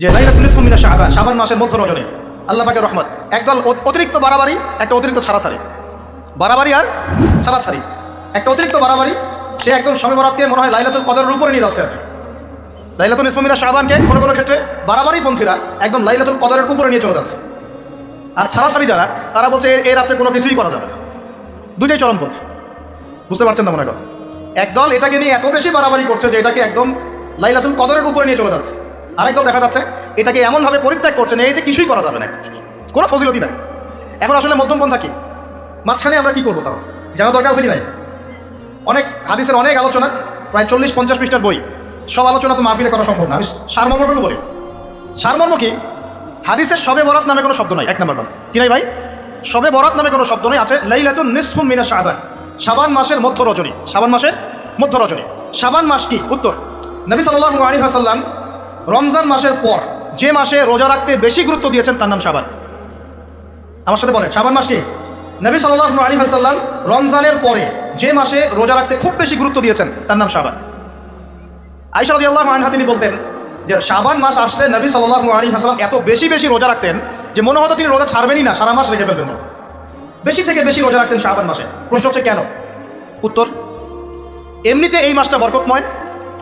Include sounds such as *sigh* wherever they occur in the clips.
যে লাইলাতুল নিসফু মিনা শাবান মাসের মধ্য রজনী। আল্লাহ পাকের রহমত। একদল অতিরিক্ত বাড়াবাড়ি, একটা অতিরিক্ত ছাড়াছাড়ি। বাড়াবাড়ি আর ছাড়াছাড়ি। একটা অতিরিক্ত বাড়াবাড়ি, সে একদম সবে বরাতকে মনে হয় লাইলাতুল কদরের উপরে নিয়ে যাচ্ছে। লাইলাতুল নিসফু মিনা শাবানকে কোনো কোনো ক্ষেত্রে বাড়াবাড়ি পন্থীরা একদম লাইলাতুল কদরের উপরে নিয়ে চলে যাচ্ছে। আর ছাড়াছাড়ি যারা, তারা বলছে এই রাত্রে কোনো কিছুই করা যাবে না। দুইটাই চরমপন্থী বুঝতে পারছেন না মনে কথা? একদল এটাকে নিয়ে এত বেশি বাড়াবাড়ি করছে যে এটাকে একদম লাইলাতুল কদরের উপরে নিয়ে চলে যাচ্ছে। আরেকদল দেখা যাচ্ছে, এটাকে এমনভাবে পরিত্যাগ করছে না এতে কিছুই করা যাবে না। কোনো ফজিলতি নাই। এখন আসলে মধ্যমপন্থা কি? মাঝখানে আমরা কি করব তাও? জানা দরকার আছে কি নাই? অনেক হাদিসের অনেক আলোচনা, প্রায় চল্লিশ পঞ্চাশ পৃষ্ঠার বই, সব আলোচনা তো মাহফিলে করা সম্ভব না। আমি সারমর্মটুকু বলি। সারমর্ম কি? হাদিসের সবে বরাত নামে কোনো শব্দ নাই, এক নম্বর কথা। কি নাই ভাই? সবে বরাত নামে কোনো শব্দ নেই, আছে লাইলাতুন নিসফুম মিনা শাবান। সাবান মাসের মধ্য রজনী সাবান মাসের মধ্য রজনী সাবান মাস কি? উত্তর। নবী সাল্লাল্লাহু আলাইহি ওয়াসাল্লাম রমজান মাসের পর যে মাসে রোজা রাখতে বেশি গুরুত্ব দিয়েছেন তার নাম শাবান। আমার সাথে বলেন সাবান মাস কি? নবী সাল্লাল্লাহু আলাইহি ওয়াসাল্লাম রমজানের পরে যে মাসে রোজা রাখতে খুব বেশি গুরুত্ব দিয়েছেন তার নাম শাবান। আইসা রাদিয়াল্লাহু আনহা তিনি বলতেন যে সাবান মাস আসলে নবী সাল্লাল্লাহু আলাইহি ওয়াসাল্লাম এত বেশি বেশি রোজা রাখতেন যে মনে হতো তিনি রোজা ছাড়বেনই না, সারা মাস রেখে ফেলবেন। বেশি থেকে বেশি রোজা রাখতেন সাবান মাসে। প্রশ্ন হচ্ছে কেন? উত্তর, এমনিতে এই মাসটা বরকতময়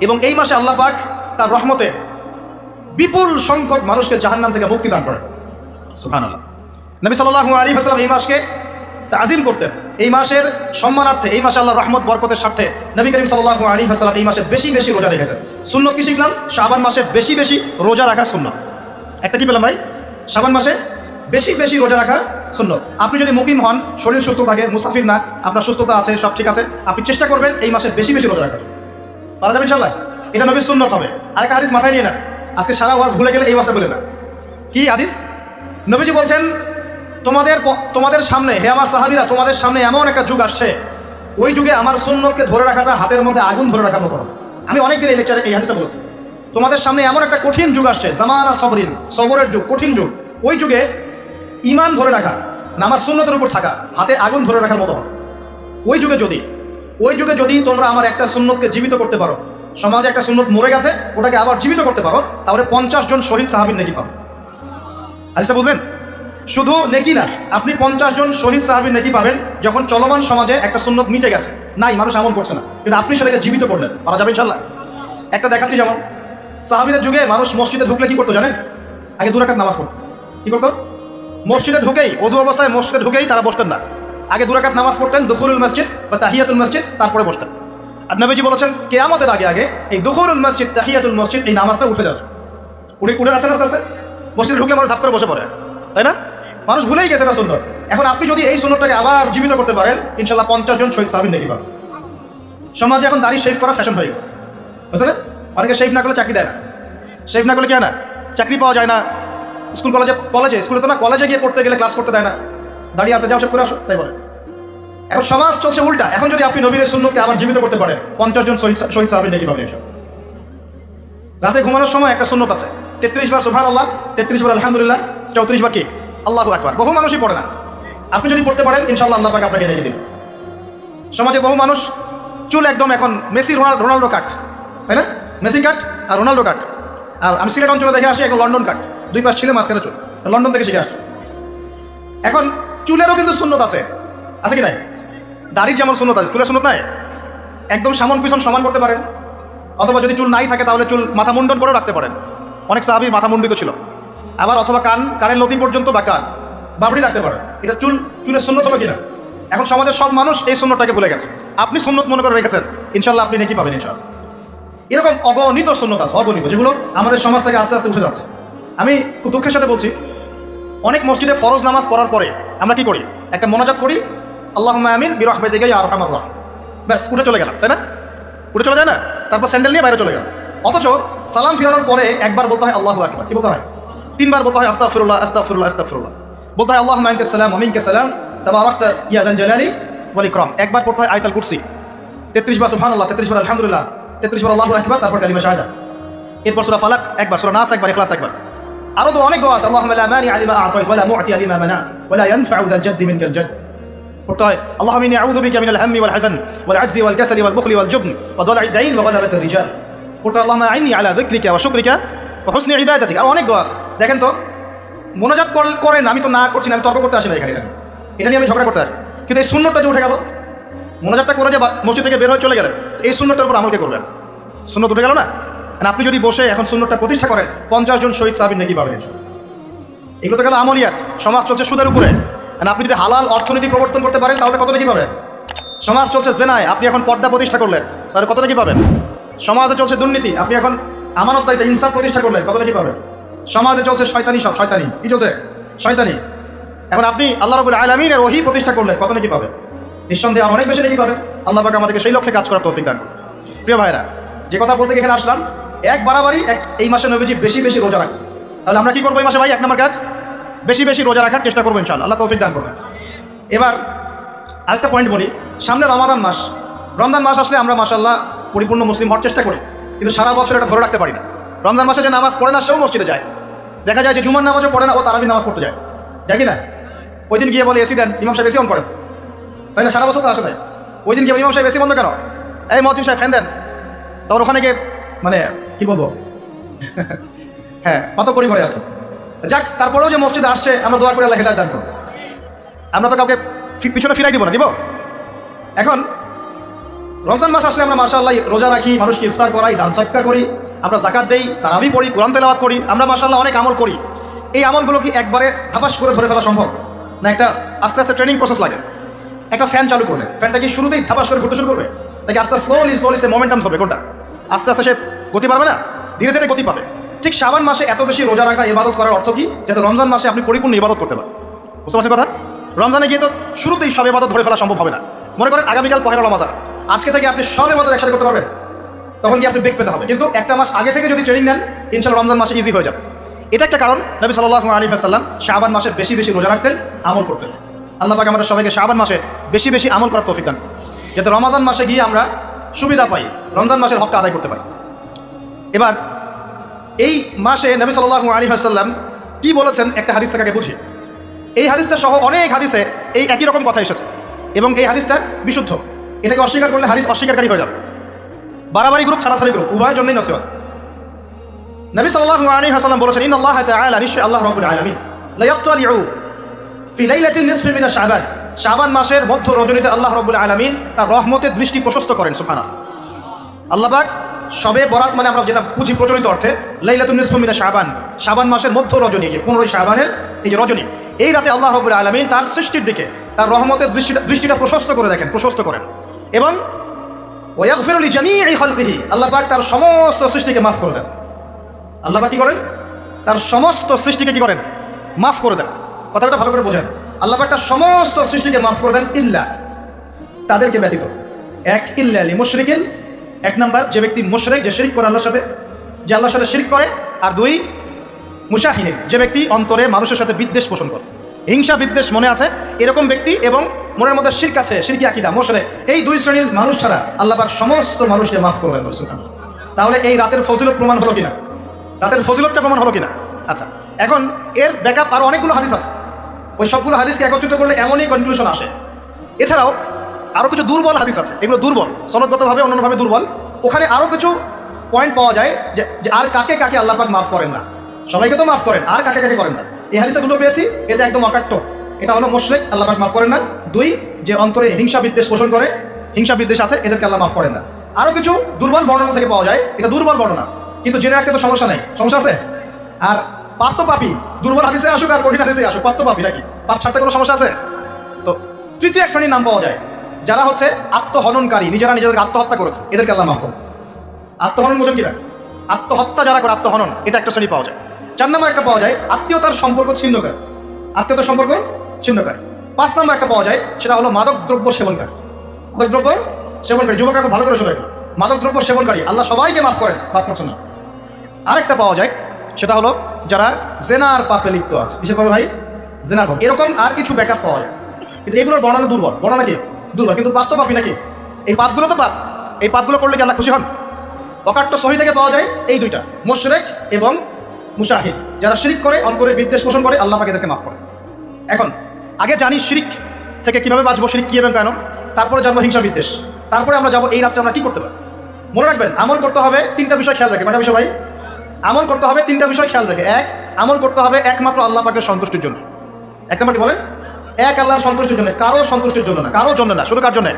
এবং এই মাসে আল্লাহ পাক তার রহমতে বিপুল সংখ্যক মানুষকে জাহান্নাম থেকে মুক্তি দান করেন। সুবহানাল্লাহ। নবী সাল্লাল্লাহু আলাইহি ওয়াসাল্লাম এই মাসকে তাজিম করতেন। এই মাসের সম্মানার্থে, এই মাসে আল্লাহর রহমত, বরকতের স্বার্থে নবী করিম সাল্লাল্লাহু আলাইহি ওয়াসাল্লাম এই মাসে বেশি বেশি রোজা রেখেছেন। সুন্নত কি শিখলাম? শাবান মাসে বেশি বেশি রোজা রাখা সুন্নত একটা কি পেলাম ভাই? শাবান মাসে বেশি বেশি রোজা রাখা সুন্নত আপনি যদি মুকিম হন, শরীর সুস্থ থাকে, মুসাফির না, আপনার সুস্থতা আছে, সব ঠিক আছে, আপনি চেষ্টা করবেন এই মাসে বেশি বেশি রোজা রাখার পারা যাবে ইনশাল্লাহ এটা নবীর সুন্নত হবে আরেকটা হাদিস মাথায় নিয়ে না আজকে সারা ওয়াজ ভুলে গেলে এই ওয়াজটা বলে না। কি হাদিস? নবীজি বলছেন, তোমাদের তোমাদের সামনে, হে আমার সাহাবিরা, তোমাদের সামনে এমন একটা যুগ আসছে। ওই যুগে আমার সুন্নতকে ধরে রাখাটা হাতের মধ্যে আগুন ধরে রাখার মতো। আমি অনেকদিন এই লেকচারে এই হাদিসটা বলেছি। তোমাদের সামনে এমন একটা কঠিন যুগ আসছে, জামানা সবরিন, সবরের যুগ, কঠিন যুগ। ওই যুগে ইমান ধরে রাখা না আমার সুন্নতের উপর থাকা, হাতে আগুন ধরে রাখার মতো। ওই যুগে যদি, ওই যুগে যদি তোমরা আমার একটা সুন্নতকে জীবিত করতে পারো সমাজে একটা সুন্নত মরে গেছে, ওটাকে আবার জীবিত করতে পারো, তাহলে পঞ্চাশ জন শহীদ সাহাবির নাকি পাবো। আচ্ছা বুঝলেন? শুধু নেকি না, আপনি পঞ্চাশ জন শহীদ সাহাবির নেকি পাবেন যখন চলমান সমাজে একটা সুন্নত মিটে গেছে। নাই, মানুষ এমন করছে না, কিন্তু আপনি সেটাকে জীবিত করলেন, পারা যাবে ইনশাল্লাহ একটা দেখাচ্ছি যেমন, সাহাবিদের যুগে মানুষ মসজিদে ঢুকলে কি করতো জানেন? আগে দু দুরাকাত নামাজ পড়তো। কি করতো? মসজিদে ঢুকেই, অজু অবস্থায় মসজিদে ঢুকেই তারা বসতেন না। আগে দু দুরাকাত নামাজ পড়তেন, দুখুরুল মসজিদ বা তাহিয়াতুল মসজিদ, তারপরে বসতেন। আর নবীজি বলেছেন, কেয়ামতের আগে আগে এই দুখুরুল মসজিদ, তাহিয়াতুল মসজিদ, এই নামাজটা উঠে যাবে। উঠে উঠে যাচ্ছে না আস্তে আস্তে? মসজিদে ঢুকলে মানুষ ধাপ করে বসে পড়ে, তাই না? মানুষ ভুলেই গেছে না সুন্দর। এখন আপনি যদি এই সুন্দরটাকে আবার জীবিত করতে পারেন ইনশাল্লাহ পঞ্চাশ জন শহীদ সাহাবিন নেকি পাবেন। সমাজে এখন দাড়ি শেভ করা ফ্যাশন হয়ে গেছে। বুঝলেন অনেকে শেভ না করলে চাকরি দেয় না। শেভ না করলে কে না চাকরি পাওয়া যায় না। স্কুল কলেজে কলেজে, স্কুলে তো না, কলেজে গিয়ে পড়তে গেলে ক্লাস করতে দেয় না। দাঁড়িয়ে আছে, যাও, সব করে আসো, তাই বলে। এখন সমাজ চলছে উল্টা। এখন যদি আপনি নবীর সুন্নতকে আবার জীবিত করতে পারেন, পঞ্চাশ জন শহীদ সাহাবিন নেকি পাবেন রাতে ঘুমানোর সময় একটা সুন্নত আছে। তেত্রিশ বার সুফান আল্লাহ তেত্রিশ বার আলহামদুলিল্লাহ, চৌত্রিশ বার কি? আল্লাহ একবার বহু মানুষই পড়ে না। আপনি যদি পড়তে পারেন ইনশাল্লাহ আল্লাহ পাক আপনাকে রেখে দিন সমাজে বহু মানুষ, চুল একদম এখন মেসি রোনাল্ডো রোনাল্ডো কাট। তাই না? মেসি কাট আর রোনাল্ডো কাট। আর আমি সিলেট অঞ্চলে দেখে আসি, এখন লন্ডন কাট। দুই পাশ ছিল মাঝখানে চুল। লন্ডন থেকে শিখে আসি। এখন চুলেরও কিন্তু শূন্যত আছে। আছে কি নাই? দাড়ির যেমন শূন্যত আছে চুলের শূন্যত নাই? একদম সামন পিছন সমান করতে পারেন। অথবা যদি চুল নাই থাকে, তাহলে চুল মাথা মুন্ডন করেও রাখতে পারেন। অনেক সাহাবি মাথা মুন্ডিত ছিল। আবার অথবা কান, কানের লতি পর্যন্ত বা কাঁধ, বাবড়ি রাখতে পারেন। এটা চুল, চুলের সুন্নত হলো কিনা? এখন সমাজের সব মানুষ এই সুন্নতটাকে ভুলে গেছে। আপনি সুন্নত মনে করে রেখেছেন, ইনশাল্লাহ আপনি নাকি পাবেন, ইনশাল্লাহ। এরকম অগণিত সুন্নত আছে, অগণিত, যেগুলো আমাদের সমাজ থেকে আস্তে আস্তে উঠে যাচ্ছে। আমি দুঃখের সাথে বলছি, অনেক মসজিদে ফরজ নামাজ পড়ার পরে আমরা কি করি? একটা মনোজাত করি আল্লাহ আমিন বিরহমে দিকে আর রহমান রহমান ব্যাস উঠে চলে গেলাম, তাই না? উঠে চলে যায় না? তারপর স্যান্ডেল নিয়ে বাইরে চলে গেলাম। অথচ সালাম ফিরানোর পরে একবার বলতে হয় আল্লাহ আকবার। কি বলতে হয়? তিনবার বলতে হয় আস্তা ফিরুল্লাহ আস্তা ফিরুল্লাহ আস্তা ফিরুল্লাহ বলতে হয় আল্লাহ মাইনকে সালাম অমিনকে সালাম। তারপর আরাক্তা ইয়াদান জালালি বলি ক্রম একবার পড়তে হয় আয়তাল কুরসি। তেত্রিশ বার সুহান আল্লাহ তেত্রিশ বার আলহামদুলিল্লাহ, তেত্রিশ বার আল্লাহ একবার তারপর কালিমা শাহাদা। এরপর সুরা ফালাক, একবার, সুরা নাস একবার, ইখলাস একবার। আরও তো অনেক দোয়া আছে। আল্লাহুম্মা লা মানি আলিমা আ'তাইত ওয়ালা মু'তি লিমা মানা'ত ওয়ালা ইয়ানফা'ু যাল জাদ্দি মিনকাল জাdd পড়তে হয় আল্লাহুম্মা ইন্নী আউযু বিকা মিনাল হাম্মি ওয়াল হাযান ওয়াল আজজি ওয়াল কাসালি ওয়াল বুখলি ওয়াল জুবন ওয়া দালা'i দাইন ওয়া গালাবাতির রিজাল পড়তে আল্লাহুম্মা আ'inনি আলা যিকরিকা ওয়া শুকরিকা হোসনি ইবাদত থেকে আর অনেক দোয়া দেখেন তো, মোনাজাত কর- করেন, আমি তো না করছি না, আমি তর্ক করতে আসি না এখানে। এটা নিয়ে। আমি ঝগড়া করতে আসি। কিন্তু এই শূন্যটা যে উঠে গেল, মোনাজাতটা করে যে মসজিদ থেকে বের হয়ে চলে গেলেন, এই শূন্যটার উপর আমলকে করবেন? শূন্য উঠে গেল না? আপনি যদি বসে এখন শূন্যটা প্রতিষ্ঠা করেন, পঞ্চাশ জন শহীদ সাহাবির নাকি পাবেন। এগুলো তো গেল আমলিয়াত। সমাজ চলছে সুদের উপরে। আপনি যদি হালাল অর্থনীতি প্রবর্তন করতে পারেন, তাহলে কত নাকি পাবেন? সমাজ চলছে জেনায়, আপনি এখন পর্দা প্রতিষ্ঠা করলেন, তাহলে কত নাকি পাবেন? সমাজে চলছে দুর্নীতি, আপনি এখন আমানতদারিতা ইনসাফ প্রতিষ্ঠা করলেন, কত নাকি পাবেন? সমাজে চলছে শয়তানি সব, শয়তানি, কি চলছে? শয়তানি। এখন আপনি আল্লাহ রবুল আলমিনের ওহি প্রতিষ্ঠা করলেন, কত নাকি পাবেন? নিঃসন্দেহে অনেক বেশি নাকি পাবেন? আল্লাহ পাক আমাদেরকে সেই লক্ষ্যে কাজ করার তৌফিক দান। প্রিয় ভাইরা, যে কথা বলতে এখানে আসলাম, এক বাড়াবাড়ি এক, এই মাসে নবীজি বেশি বেশি রোজা রাখেন। তাহলে আমরা কি করব এই মাসে ভাই, এক নম্বর কাজ? বেশি বেশি রোজা রাখার চেষ্টা করব ইনশাল্লাহ আল্লাহ তৌফিক দান করবেন এবার আরেকটা পয়েন্ট বলি, সামনে রমাদান মাস। রমজান মাস আসলে আমরা মাসাল্লাহ পরিপূর্ণ মুসলিম হওয়ার চেষ্টা করি, কিন্তু সারা বছর এটা ধরে রাখতে পারি না। রমজান মাসে যে নামাজ পড়ে না, সেও মসজিদে যায়। দেখা যায় যে জুমার নামাজও পড়ে না, ও তারাবি নামাজ পড়তে যায়। যায় কি না? ওই দিন গিয়ে বলে, এসি দেন, ইমাম সাহেব এসি অন করেন। তাই না? সারা বছর তো আসে নাই। ওই দিন গিয়ে ইমাম সাহেব এসি বন্ধ কেন? এই মহতিন সাহেব, ফ্যান দেন। তখন ওখানে গিয়ে মানে কি বলব? *laughs* হ্যাঁ কত করি করে আর কি। যাক, তারপরেও যে মসজিদে আসছে, আমরা দোয়া করে আল্লাহ হেদায়ত দান করব আমরা তো কাউকে পিছনে ফিরাই দিব না, দিব? এখন, রমজান মাস আসলে আমরা মাসা আল্লাহ রোজা রাখি, মানুষকে ইফতার করাই, দান সৎকার করি, আমরা জাকাত দেই, তারাবি পড়ি, কোরআন তেলাওয়াত করি, আমরা মাসাল্লাহ অনেক আমল করি। এই আমলগুলো কি একবারে ধাপাস করে ধরে ফেলা সম্ভব? না, একটা আস্তে আস্তে ট্রেনিং প্রসেস লাগে। একটা ফ্যান চালু করলে ফ্যানটা কি শুরুতেই ধাপাস করে ঘুরতে শুরু করবে? নাকি আস্তে স্লোলি স্লোলি সে মোমেন্টাম ধরবে, কোনটা? আস্তে আস্তে সে গতি পারবে না? ধীরে ধীরে গতি পাবে। ঠিক শাবান মাসে এত বেশি রোজা রাখা ইবাদত করার অর্থ কি? যাতে রমজান মাসে আপনি পরিপূর্ণ ইবাদত করতে পারেন। বুঝতে পারছেন কথা? রমজানে গিয়ে তো শুরুতেই সব ইবাদত ধরে ফেলা সম্ভব হবে না। মনে করেন আগামীকাল পহেলা রমাজান। আজকে থেকে আপনি সব ইবাদত একসাথে করতে পারবেন। তখন কি আপনি বেগ পেতে হবে। কিন্তু একটা মাস আগে থেকে যদি ট্রেনিং নেন ইনশাল্লাহ রমজান মাসে ইজি হয়ে যাবে। এটা একটা কারণ নবী সাল্লাহ আলী সাল্লাম শাহবান মাসে বেশি বেশি রোজা রাখতেন, আমল করতেন। আল্লাহ পাক আমাদের সবাইকে শাহবান মাসে বেশি বেশি আমল করার তৌফিক দান। যাতে রমাজান মাসে গিয়ে আমরা সুবিধা পাই, রমজান মাসের হকটা আদায় করতে পারি। এবার এই মাসে নবী সাল্লাহ আলী সাল্লাম কি বলেছেন একটা হাদিস থেকে বুঝি। এই হাদিসটা সহ অনেক হাদিসে এই একই রকম কথা এসেছে এবং এই হাদিসটা বিশুদ্ধ। এটাকে অস্বীকার করলে হাদিস অস্বীকারী হয়ে যাবে। বাড়াবাড়ি গ্রুপ ছাড়া ছাড়াছাড়ি গ্রুপ উভয়ের জন্যই নসিহত। নবী সাল্লাল্লাহু আলাইহি ওয়াসাল্লাম বলেছেন ইন আল্লাহ তাআলা নিশ্চয় আল্লাহ রাব্বুল আলামিন। লা ইয়াত্তালিউ ফি লাইলাতিন নিসফি মিন শাবান। শাবান মাসের মধ্য রজনীতে আল্লাহ রাব্বুল আলামিন তার রহমতের দৃষ্টি প্রশস্ত করেন, সুবহানাল্লাহ। আল্লাহ পাক সবে বরাত মানে আমরা যেটা বুঝি প্রচলিত অর্থে, লাইলাতুন নিসফি মিন শাবান। শাবান মাসের মধ্য রজনী, যে পনেরোই শাবানের এই যে রজনী, এই রাতে আল্লাহ রাব্বুল আলামিন তার সৃষ্টির দিকে, তার রহমতের দৃষ্টিটা দৃষ্টিটা প্রশস্ত করে দেখেন, প্রশস্ত করেন। এবং ওয়াগফিরুল জামিই খালকিহি, আল্লাহ পাক তার সমস্ত সৃষ্টিকে মাফ করে দেন। আল্লাহ পাক কি করেন? তার সমস্ত সৃষ্টিকে কী করেন? মাফ করে দেন। কথাটা ভালো করে বোঝেন। আল্লাহ পাক তার সমস্ত সৃষ্টিকে মাফ করে দেন ইল্লা। তাদেরকে ব্যতীত। এক, ইল্লা আলী মুশরিকিন এক নাম্বার, যে ব্যক্তি মুশরিক, যে শিরিক করে আল্লাহর সাথে, যে আল্লাহর সাথে শিরিক করে, আর দুই মুশাহিনী যে ব্যক্তি অন্তরে মানুষের সাথে বিদ্বেষ পোষণ করে। হিংসা, বিদ্বেষ মনে আছে, এরকম ব্যক্তি এবং মনের মধ্যে শির্ক আছে, শিরকি আকিদা মোশরে এই দুই শ্রেণির মানুষ ছাড়া আল্লাহ পাক সমস্ত মানুষকে মাফ সুবহানাল্লাহ। তাহলে এই রাতের ফজিলত প্রমাণ হলো কিনা? রাতের ফজিলতটা প্রমাণ হলো কিনা? আচ্ছা এখন এর ব্যাকআপ আরও অনেকগুলো হাদিস আছে। ওই সবগুলো হাদিসকে একত্রিত করলে এমনই কনক্লুশন আসে। এছাড়াও আরও কিছু দুর্বল হাদিস আছে, এগুলো দুর্বল, সনদগতভাবে, অন্যান্যভাবে দুর্বল। ওখানে আরও কিছু পয়েন্ট পাওয়া যায় যে আর কাকে কাকে আল্লাহ পাক মাফ করেন না। সবাইকে তো মাফ করেন, আর কাকে কাকে করেন না। এই হাদিসে দুটো পেয়েছি, এটা একদম অকাট্য। এটা হলো মুশরিক, আল্লাহ পাক মাফ করেন না। দুই, যে অন্তরে হিংসা বিদ্বেষ পোষণ করে, হিংসা বিদ্বেষ আছে, এদেরকে আল্লাহ মাফ করেন না। আরও কিছু দুর্বল বর্ণনা থেকে পাওয়া যায়, এটা দুর্বল বর্ণনা। কিন্তু জেনে রাখতে তো সমস্যা নেই। সমস্যা আছে? আর তো পাপি, দুর্বল হাদিসে আসুক আর কঠিন হাদিসে আসুক তো পাপি নাকি? পাপ ছাড়তে কোনো সমস্যা আছে? তো তৃতীয় এক শ্রেণির নাম পাওয়া যায়। যারা হচ্ছে আত্মহননকারী, নিজেরা নিজেদের আত্মহত্যা করেছে, এদেরকে আল্লাহ মাফ করুন। আত্মহনন বোঝেন কিনা? আত্মহত্যা যারা করে, আত্মহনন, এটা একটা শ্রেণি পাওয়া যায়। চার নম্বর একটা পাওয়া যায়, আত্মীয়তার সম্পর্ক ছিন্নকার আত্মীয়তার সম্পর্ক ছিন্নকার পাঁচ নম্বর একটা পাওয়া যায়, সেটা হলো মাদক দ্রব্য সেবনকারী। মাদক দ্রব্য সেবনকারী, যুবকরা খুব ভালো করে শোনে মাদক দ্রব্য সেবনকারী, আল্লাহ সবাইকে মাফ করেন, মাফ করছেন না। আরেকটা পাওয়া যায়, সেটা হলো যারা জেনার পাপে লিপ্ত আছে। বিশেষভাবে ভাই, জেনার পাপ। এরকম আর কিছু ব্যাকআপ পাওয়া যায়। কিন্তু এগুলোর বর্ণনা দুর্বল। বর্ণনা কি? দুর্বল কিন্তু পাপ তো পাপি নাকি? এই পাপগুলো তো পাপ। এই পাপগুলো করলে কি আল্লাহ খুশি হন? অকাট্য সহি থেকে পাওয়া যায় এই দুইটা, মোশরেক এবং মুশাহিদ। যারা শিরিক করে অন্তরে বিদ্বেষ পোষণ করে, আল্লাহ পাকে এদেরকে মাফ করে এখন, আগে জানি শিরিক থেকে কীভাবে বাঁচবো, শিরিক কী এবং কেন? তারপরে জানব হিংসা, বিদ্বেষ। তারপরে আমরা যাব, এই রাত্রে আমরা কী করতে পারি? মনে রাখবেন, আমল করতে হবে তিনটা বিষয় খেয়াল রাখে। কয়টা বিষয় ভাই আমল করতে হবে তিনটা বিষয় খেয়াল রাখে। এক, আমল করতে হবে একমাত্র আল্লাহ পাকের সন্তুষ্টির জন্য। এক নম্বরটি বলেন এক আল্লাহর সন্তুষ্টির জন্য কারও সন্তুষ্টির জন্য না। কারোর জন্য না শুধু কার জন্য?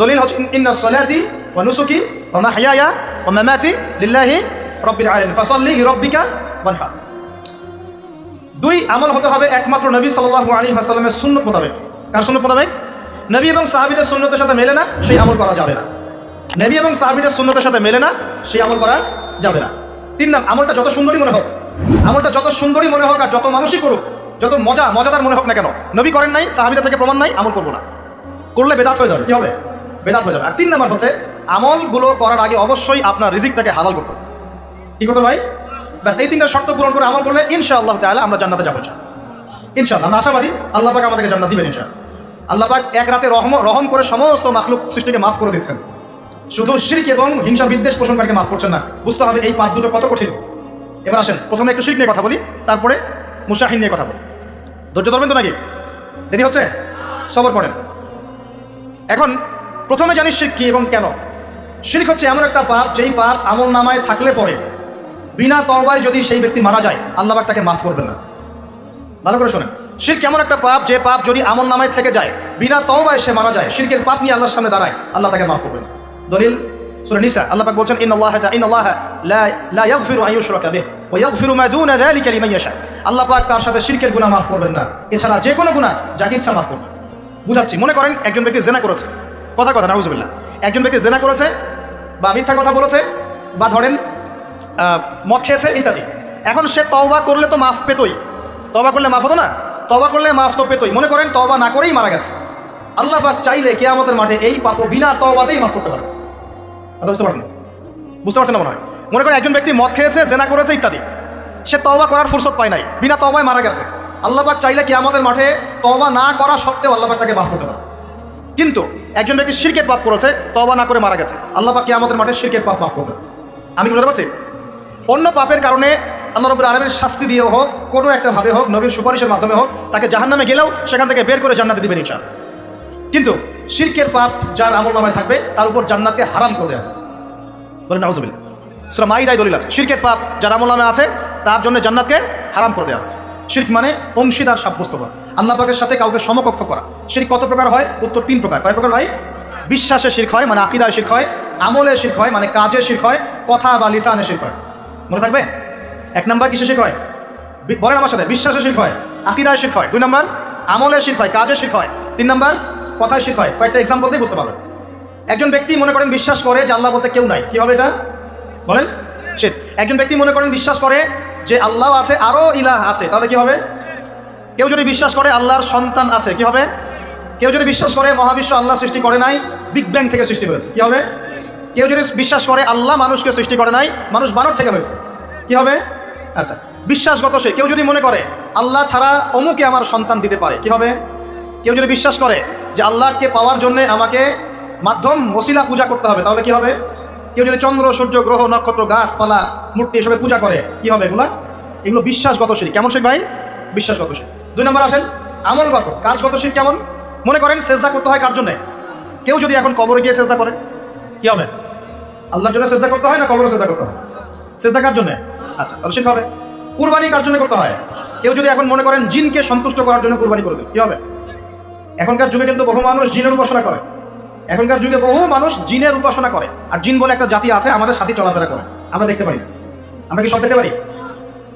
দলিল হচ্ছে ইন্না সলাতি ওয়া নুসুকি ওয়া মামাতি লিল্লাহি রাব্বিল আলামিন ফাসাল্লি লিরাব্বিকা ওয়ানহার দুই আমল হতে হবে একমাত্র নবী সাল্লাল্লাহু আলাইহি ওয়াসাল্লামের সুন্নত মোতাবেক। কার সুন্নত মোতাবেক? নবী এবং সাহাবীদের সুন্নতের সাথে মেলে না সেই আমল করা যাবে না। নবী এবং সাহাবীদের সুন্নতের সাথে মেলে না সেই আমল করা যাবে না। তিন নাম আমলটা যত সুন্দরী মনে হোক আমলটা যত সুন্দরী মনে হোক আর যত মানুষই করুক যত মজা, মজাদার মনে হোক না কেন, নবী করেন নাই সাহাবীদের থেকে প্রমাণ নাই, আমল করব না। করলে বেদাত হয়ে যাবে। কি হবে? বেদাত হয়ে যাবে। আর তিন নাম্বার হচ্ছে, আমলগুলো করার আগে অবশ্যই আপনার রিজিকটাকে হালাল করতে হবে। কি করতে ভাই? ব্যাস, এই তিনটা শর্ত পূরণ করে আমল করলে ইনশাআল্লাহ তাহলে আমরা জান্নাতে যাব ইনশাআল্লাহ। আমরা আশাবাদী, আল্লাহ পাক আমাদেরকে জান্নাত দিবেন ইনশাআল্লাহ। আল্লাহ পাক এক রাতে রহম রহম করে সমস্ত মাখলুক সৃষ্টিকে মাফ করে দিচ্ছেন শুধু শিরক এবং হিংসা বিদ্বেষ পোষণকারীকে মাফ করছেন না, বুঝতে হবে এই পাঁচ দুটো কত কঠিন। এবার আসেন, প্রথমে একটু শিরক নিয়ে কথা বলি, তারপরে মুসাহিন নিয়ে কথা বলি। ধৈর্য ধরবেন তো নাকি? দেরি হচ্ছে? সবর পড়েন। এখন প্রথমে জানিস শিরক কি এবং কেন? শিরক হচ্ছে এমন একটা পাপ যেই পাপ আমল নামায় থাকলে পরে, বিনা তওবায় যদি সেই ব্যক্তি মারা যায়, আল্লাহ পাক তাকে মাফ করবেন না। ভালো করে শোনেন। শির কেমন একটা পাপ যে পাপ যদি আমল নামায় থেকে যায়, বিনা তওবায় সে মারা যায়, শিরকের পাপ নিয়ে আল্লাহর সামনে দাঁড়ায়, আল্লাহ তাকে মাফ করবেন দলিল সূরা নিসা, আল্লাহ পাক বলছেন, ইন্নাল্লাহা তা, ইন্নাল্লাহা লা লা ইয়াগফিরু আন আল্লাহ পাক তার সাথে শিরকের গুনাহ মাফ করবেন না। এছাড়া যে কোনো গুনাহ যাকে ইচ্ছা মাফ করবেন বুঝাচ্ছি, মনে করেন একজন ব্যক্তি জেনা করেছে। কথা কথা, নাউজুবিল্লাহ। একজন ব্যক্তি জেনা করেছে বা মিথ্যা কথা বলেছে বা ধরেন মদ খেয়েছে, ইত্যাদি। এখন সে তওবা করলে তো মাফ পেতই। তবা করলে মাফ হতো না? তবা করলে মাফ তো পেতই। মনে করেন তবা না করেই মারা গেছে। আল্লাহ পাক চাইলে কেয়ামতের মাঠে এই পাপ বিনা তওবাতেই মাফ করতে পারে। বুঝতে পারেন বুঝতে পারছেন না মনে হয়। মনে করেন একজন ব্যক্তি মদ খেয়েছে, জেনা করেছে ইত্যাদি। সে তওবা করার ফুরসত পায় নাই, বিনা তওবায় মারা গেছে। আল্লাহ পাক চাইলে আমাদের মাঠে তওবা না করা সত্ত্বেও আল্লাহ পাক তাকে মাফ করতে পারে কিন্তু একজন ব্যক্তি শিরকের পাপ করেছে তবা না করে মারা গেছে, আল্লাহ পাক আমাদের মাঠে শিরকের পাপ মাফ করবে আমি বুঝতে পারছি? অন্য পাপের কারণে আল্লাহ রবুল আলমের শাস্তি দিয়ে হোক, কোনো একটা ভাবে হোক, নবীর সুপারিশের মাধ্যমে হোক, তাকে জাহান্নামে গেলেও সেখান থেকে বের করে জান্নাতে দিবেন ইনশাআল্লাহ। কিন্তু শিরকের পাপ যার আমল নামায় থাকবে, তার উপর জান্নাতকে হারাম করে আছে বলেন নাউজুবিল্লাহ সুরা মাইদাই দলিল আছে। শিরকের পাপ যার আমল আছে, তার জন্য জান্নাতকে হারাম করে দেওয়া আছে শিরক মানে অংশীদার সাব্যস্ত করা। আল্লাহ পাকের সাথে কাউকে সমকক্ষ করা। শিরক কত প্রকার হয়? উত্তর তিন প্রকার। কয় প্রকার হয় বিশ্বাসে শিরক হয় মানে আকিদায় শিরক হয়, আমলে শিরক হয় মানে কাজে শিরক হয়, কথা বা লিসানে শিরক হয়। মনে থাকবে? এক নম্বর কিসে শিরক হয়? বলেন আমার সাথে, বিশ্বাসে শিরক হয়, আকিদায় শিরক হয়। দুই নম্বর, আমলে শিরক হয়, কাজে শিরক হয়। তিন নম্বর, কথায় শিরক হয়। কয়েকটা এক্সাম্পল দিয়ে বুঝতে পারবেন। একজন ব্যক্তি মনে করেন বিশ্বাস করে যে আল্লাহ বলতে কেউ নাই। কি হবে এটা? বলেন। একজন ব্যক্তি মনে করেন বিশ্বাস করে যে আল্লাহ আছে আরও ইলাহ আছে, তাহলে কি হবে? কেউ যদি বিশ্বাস করে আল্লাহর সন্তান আছে, কি হবে? কেউ যদি বিশ্বাস করে মহাবিশ্ব আল্লাহ সৃষ্টি করে নাই বিগ ব্যাং থেকে সৃষ্টি হয়েছে, কি হবে? কেউ যদি বিশ্বাস করে আল্লাহ মানুষকে সৃষ্টি করে নাই, মানুষ বানর থেকে হয়েছে, কি হবে? আচ্ছা বিশ্বাসগত সে। কেউ যদি মনে করে আল্লাহ ছাড়া অমুকে আমার সন্তান দিতে পারে, কি হবে? কেউ যদি বিশ্বাস করে যে আল্লাহকে পাওয়ার জন্য আমাকে মাধ্যম ওসিলা পূজা করতে হবে, তাহলে কি হবে? কেউ যদি চন্দ্র, সূর্য, গ্রহ, নক্ষত্র, গাছপালা, মূর্তি এসবে পূজা করে, কি হবে এগুলা? এগুলো বিশ্বাসগত শির কেমন শিখ ভাই? বিশ্বাসগত শির দুই নম্বর আসেন, আমলগত। কাজগত শির কেমন? মনে করেন সেজদা করতে হয় কার জন্যে? কেউ যদি এখন কবরে গিয়ে সেজদা করে, কি হবে? আল্লাহর জন্য চেষ্টা করতে হয় না কবরে চেষ্টা করতে হয়? চেষ্টা কার জন্য? আচ্ছা তাহলে শিখতে হবে। কুরবানি কার জন্য করতে হয়? কেউ যদি এখন মনে করেন জিনকে সন্তুষ্ট করার জন্য কুরবানি করে দেবে, কি হবে? এখনকার যুগে কিন্তু বহু মানুষ জিনের উপাসনা করে। এখনকার যুগে বহু মানুষ জিনের উপাসনা করে। আর জিন বলে একটা জাতি আছে, আমাদের সাথে চলাফেরা করে। আমরা দেখতে পারি। আমরা কি সব দেখতে পারি?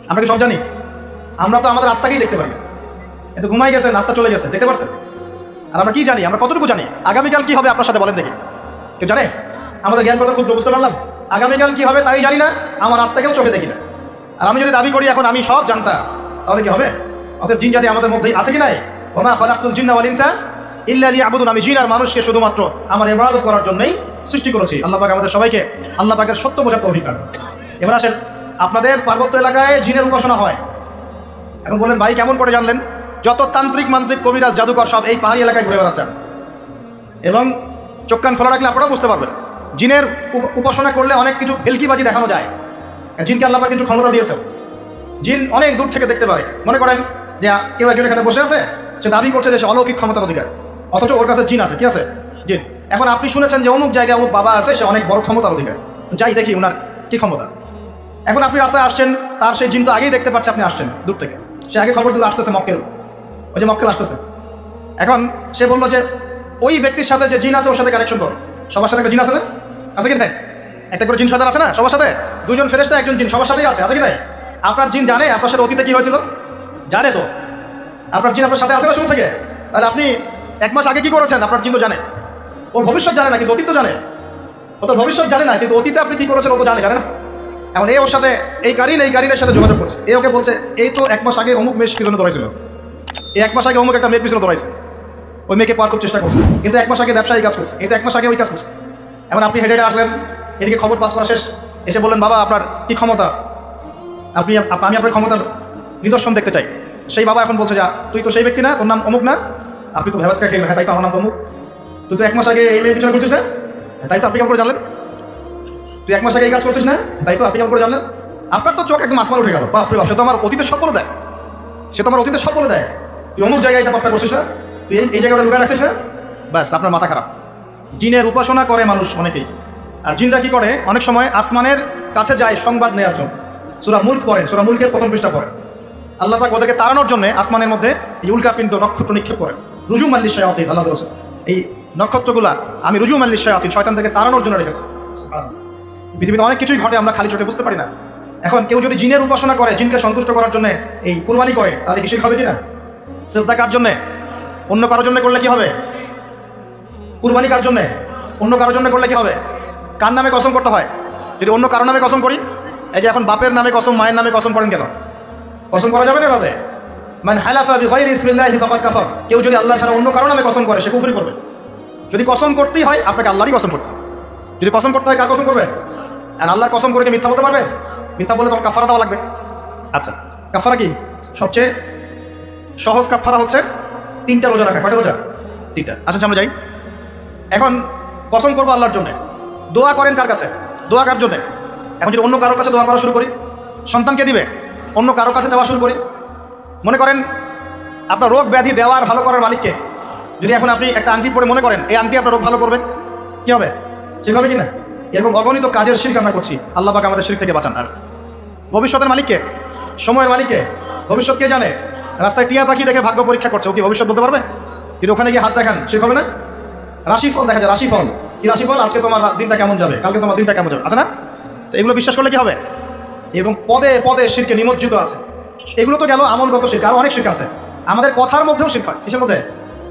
আমরা কি সব জানি? আমরা তো আমাদের আত্মাকেই দেখতে পারি কিন্তু ঘুমাই গেছেন, আত্মা চলে গেছে, দেখতে পারছেন? আর আমরা কি জানি? আমরা কতটুকু জানি? আগামীকাল কি হবে? আপনার সাথে বলেন দেখি। কেউ জানে? আমাদের জ্ঞান কথা খুব বুঝতে পারলাম আগামীকাল কি হবে তাই জানি না, আমার আত্মাকেও চোখে দেখি না। আর আমি যদি দাবি করি, এখন আমি সব জানতাম। তাহলে কি হবে? অতএব জিন জাতি আমাদের মধ্যেই আছে কি নাই? ওমা খলাকুল জিন্না ওয়াল ইনসা ইল্লা লিয়াবুদুন, আমি জিন আর মানুষকে শুধুমাত্র আমার ইবাদত করার জন্যই সৃষ্টি করেছি। আল্লাহ পাক আমাদের সবাইকে, আল্লাহ পাকের সত্য বোঝার দান এবার আসেন, আপনাদের পার্বত্য এলাকায় জিনের উপাসনা হয়। এখন বলেন, ভাই, কেমন করে জানলেন? যত তান্ত্রিক মান্ত্রিক কবিরাজ জাদুকর সব এই পাহাড়ি এলাকায় ঘুরে বেড়াচ্ছেন। এবং চোখ কান খোলা রাখলে আপনারাও বুঝতে পারবেন, জিনের উপ- উপাসনা করলে অনেক কিছু ভেলকিবাজি দেখানো যায়। জিনকে আল্লাহ পাক কিছু ক্ষমতা দিয়েছে জিন অনেক দূর থেকে দেখতে পারে। মনে করেন যে কেউ একজন এখানে বসে আছে, সে দাবি করছে যে সে অলৌকিক ক্ষমতার অধিকার। অথচ ওর কাছে জিন আছে, কি আছে? জিন। এখন আপনি শুনেছেন যে অমুক জায়গায় অমুক বাবা আছে, সে অনেক বড় ক্ষমতার অধিকার। যাই দেখি ওনার কি ক্ষমতা। এখন আপনি রাস্তায় আসছেন, তার সেই জিন তো আগেই দেখতে পাচ্ছে আপনি আসছেন, দূর থেকে। সে আগে খবর দিল আসতেছে মক্কেল। ওই যে মক্কেল আসতেছে। এখন সে বলল যে, ওই ব্যক্তির সাথে যে জিন আছে, ওর সাথে কানেকশন কর। সবার সাথে একটা জিন আছে না? আছে কি একটা করে জিন সদার আছে না, সবার সাথে? দুজন ফেরেস্তা একজন জিন, সবার সাথেই আছে আছে কি আপনার জিন জানে আপনার সাথে অতীতে কি হয়েছিল? জানে তো। আপনার জিন আপনার সাথে আছে না শুরু থেকে? তাহলে আপনি এক মাস আগে কি করেছেন? আপনার জিন তো জানে। ওর ভবিষ্যৎ জানে না, কিন্তু অতীত জানে। ও তো ভবিষ্যৎ জানে না, কিন্তু অতীতে আপনি কি করেছেন ও তো জানে জানে না। এখন এই ওর সাথে, এই কারিন এই কারিনের সাথে যোগাযোগ করছে। এই ওকে বলছে, এই তো এক মাস আগে অমুক মেশ পিছনে ধরাইছিল এই এক মাস আগে অমুক একটা মেয়ের পিছনে ধরাইছে ওই মেয়েকে পার খুব চেষ্টা করছে। কিন্তু এক মাস আগে ব্যবসায়ী কাজ করছে। কিন্তু এক মাস আগে ওই কাজ করছে। এখন আপনি হেডে আসলেন, এদিকে খবর পাস করা শেষ। এসে বললেন, বাবা, আপনার কি ক্ষমতা? আপনি, আমি আপনার ক্ষমতার নিদর্শন দেখতে চাই। সেই বাবা এখন বলছে, যা, তুই তো সেই ব্যক্তি না, তোর নাম অমুক না? আপনি তো ভেবাজকা খেলেন হ্যাঁ তাই তো আমার নাম তো তুই তো এক মাস আগে এই মেয়ের পিছনে ঘুরছিস না? হ্যাঁ, তাই তো আপনি কেমন করে জানলেন? তুই এক মাস আগে এই কাজ করছিস না? তাই তো আপনি কেমন করে জানলেন? আপনার তো চোখ একদম আসমান উঠে গেল। বাপরে বাপ সে তো আমার অতীতের সব বলে দেয়। সে তো আমার অতীতের সব বলে দেয়। তুই অমুক জায়গায় এটা পাপটা করছিস না? তুই এই- জায়গাটা লুকায় রাখছিস না? ব্যাস আপনার মাথা খারাপ। জিনের উপাসনা করে মানুষ অনেকেই। আর জিনরা কি করে? অনেক সময় আসমানের কাছে যায় সংবাদ নেওয়ার জন্য। সুরা মুল্ক পড়ে সুরা মুল্কের প্রথম পৃষ্ঠা পড়ে। আল্লাহ পাক ওদেরকে তাড়ানোর জন্য আসমানের মধ্যে এই উল্কাপিণ্ড নক্ষত্র নিক্ষেপ করে রুজু মাল্লি শায়াতিন, আল্লাহ বলেছে এই নক্ষত্রগুলা, আমি রুজু মাল্লি শায়াতিন শয়তান থেকে তাড়ানোর জন্য রেখেছি। পৃথিবীতে অনেক কিছুই ঘটে, আমরা খালি চোখে বুঝতে পারি না। এখন কেউ যদি জিনের উপাসনা করে, জিনকে সন্তুষ্ট করার জন্য এই কুরবানি করে, তাহলে কি শিরক হবে কিনা? সেজদা কার জন্যে? অন্য কারোর জন্য করলে কি হবে? কুরবানি কার জন্যে? অন্য কারোর জন্য করলে কি হবে? কার নামে কসম করতে হয়? যদি অন্য কারও নামে কসম করি, এই যে এখন বাপের নামে কসম, মায়ের নামে কসম করেন কেন? কসম করা যাবে না এভাবে? মানে হালাফা বিগাইরি ইসমিল্লাহি ফাকাদ কাফার। কেউ যদি আল্লাহ ছাড়া অন্য কারও নামে কসম করে, সে কুফরি করবে। যদি কসম করতেই হয়, আপনাকে আল্লাহরই কসম করতে যদি কসম করতে হয়, কার কসম করবে? আর আল্লাহর কসম করে মিথ্যা বলতে পারবে? মিথ্যা বলে তোমার কাফারা দেওয়া লাগবে। আচ্ছা কাফারা কি? সবচেয়ে সহজ কাফারা হচ্ছে তিনটা রোজা রাখা। কয়টা রোজা? তিনটা। আচ্ছা আমরা যাই। এখন কসম করব আল্লাহর জন্য। দোয়া করেন কার কাছে? দোয়া কার জন্য? এখন যদি অন্য কারোর কাছে দোয়া করা শুরু করি, সন্তানকে দিবে, অন্য কারোর কাছে যাওয়া শুরু করি মনে করেন, আপনার রোগ ব্যাধি দেওয়ার ভালো করার মালিককে যদি এখন আপনি একটা আংটি পরে মনে করেন, এই আংটি আপনার রোগ ভালো করবে কি হবে? হবে কি না এরকম অগণিত কাজের শিল্প আমরা করছি। আল্লাহ পাক আমাদের শিল্প থেকে বাঁচান। আর ভবিষ্যতের মালিককে, সময়ের মালিককে, ভবিষ্যৎ কে জানে? রাস্তায় টিয়া পাখি দেখে ভাগ্য পরীক্ষা করছে। ও কি ভবিষ্যৎ বলতে পারবে? কিন্তু ওখানে গিয়ে হাত দেখান সে হবে না? রাশিফল দেখা যায় রাশিফল কি রাশিফল আজকে তোমার দিনটা কেমন যাবে? কালকে তোমার দিনটা কেমন যাবে? আছে না? তো এগুলো বিশ্বাস করলে কি হবে? এবং পদে পদে শিরকে নিমজ্জিত আছে। এগুলো তো গেল আমলগত আরও অনেক শির্ক আছে। আমাদের কথার মধ্যেও হয়, কিসের মধ্যে?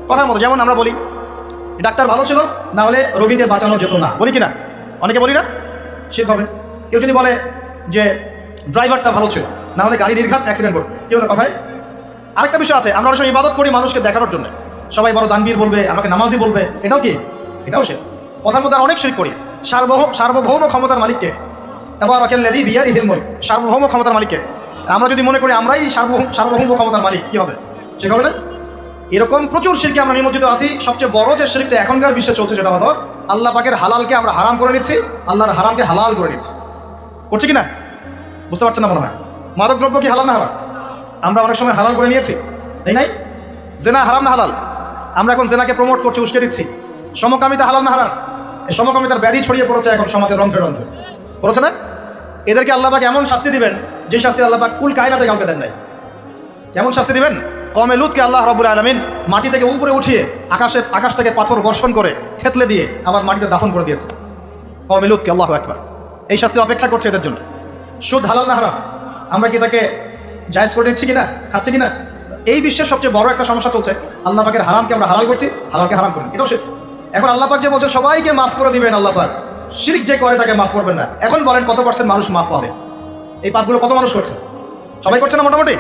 কথার মধ্যে, যেমন আমরা বলি, ডাক্তার ভালো ছিল, না হলে রোগীদের বাঁচানো যেত না। বলি কি না? অনেকে বলি না? শির্ক হবে। কেউ যদি বলে যে, ড্রাইভারটা ভালো ছিল, না হলে গাড়ি নির্ঘাত অ্যাক্সিডেন্ট করতো। কেউ না কথায়? আরেকটা বিষয় আছে, আমরা সময় ইবাদত করি মানুষকে দেখানোর জন্য। সবাই বড় দানবীর বলবে, আমাকে নামাজি বলবে, এটাও কি? এটাও সে কথার মধ্যে অনেক শিরিক করি সার্বভৌম সার্বভৌম ক্ষমতার মালিককে তারপর সার্বভৌম ক্ষমতার মালিককে আমরা যদি মনে করি আমরাই সার্বভৌম সার্বভৌম ক্ষমতার মালিক, কি হবে? ঠিক হবে না? এরকম প্রচুর শিরকে আমরা নিমজ্জিত আছি। সবচেয়ে বড় যে শিরকটা এখনকার বিশ্বে চলছে সেটা হলো, আল্লাহ পাকের হালালকে আমরা হারাম করে নিচ্ছি, আল্লাহর হারামকে হালাল করে নিচ্ছি। করছি কি না? বুঝতে পারছেন না মনে হয়? মাদক দ্রব্য কি হালাল না হারাম আমরা অনেক সময় হালাল করে নিয়েছি, তাই নাই? জেনা হারাম না হালাল? আমরা এখন জেনাকে প্রমোট করছি, উস্কে দিচ্ছি। সমকামিতা হালাল না হারাম সমকামিতার ব্যাধি ছড়িয়ে পড়েছে এখন সমাজের রন্ধ্রে রন্ধ্রে। পড়েছে না? এদেরকে আল্লাহবাক এমন শাস্তি দিবেন, যে শাস্তি আল্লাহবাক কুল কায়নাতে কাউকে দেন নাই। কেমন শাস্তি দিবেন? কমে লুতকে আল্লাহ রবুল আলমিন মাটি থেকে উপরে উঠিয়ে আকাশে আকাশ থেকে পাথর বর্ষণ করে থেতলে দিয়ে আবার মাটিতে দাফন করে দিয়েছে। কমে লুতকে আল্লাহ একবার এই শাস্তি অপেক্ষা করছে এদের জন্য। সুদ হালাল না হারাম? আমরা কি তাকে জায়জ করে নিচ্ছি কিনা? খাচ্ছি কিনা? এই বিশ্বের সবচেয়ে বড় একটা সমস্যা চলছে। আল্লাহ পাকের হারামকে আমরা হালাল করছি, হালালকে হারাম করি। এটাও সে এখন আল্লাহ পাক যে বলছে, সবাইকে মাফ করে দিবেন আল্লাহ পাক। শিরিক যে করে তাকে মাফ করবেন না। এখন বলেন কত পার্সেন্ট মানুষ মাফ পাবে? এই পাপগুলো কত মানুষ করছে? সবাই করছে না মোটামুটি?